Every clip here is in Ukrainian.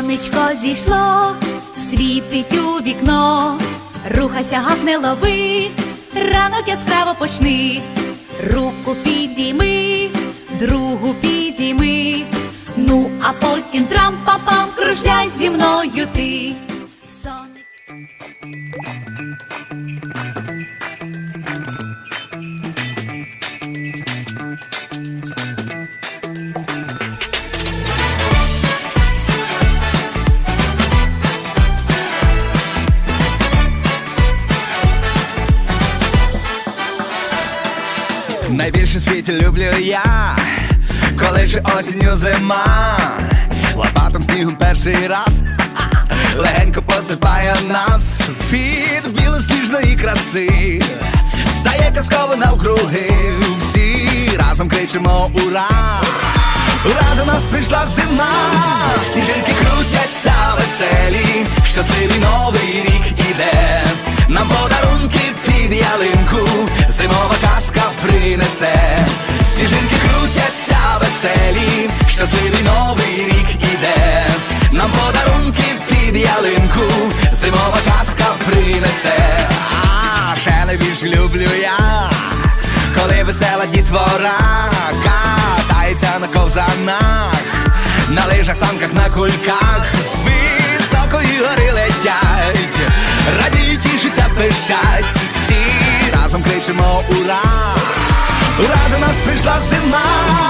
Сонечко зійшло, світить у вікно, рухайся, гав не лови, ранок яскраво почни, руку підійми, другу підійми, ну а потім трам-па-пам, кружляй зі мною ти. Сонечко Найбільше в світі люблю я, коли ж осінню зима, лопатом снігом перший раз, легенько посипає нас. Від білосніжної краси, стає казково навкруги, всі разом кричимо ура! Ура, до нас прийшла зима, сніжинки крутяться веселі, щасливий новий щасливий новий рік іде, нам подарунки під ялинку, зимова казка принесе, а ще найбільше люблю я коли весела дітвора катається на ковзанах, на лижах, санках, на кульках, з високої гори летять, радіють, тішаться, пищать, всі разом кричимо ура! Ура, до нас прийшла зима,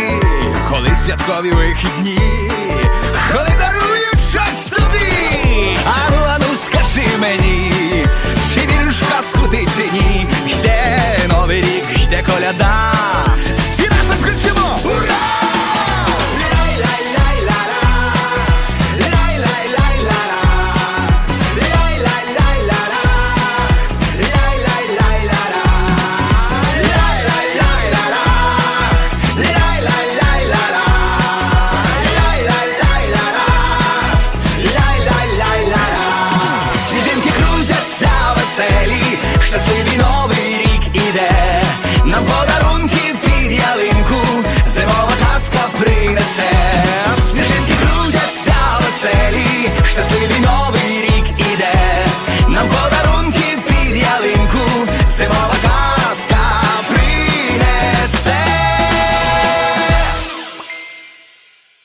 святкові вихідні, коли дарують щось тобі. а ну скажи мені, чи віриш в казку ти чи ні? Йде новий рік, йде коляда,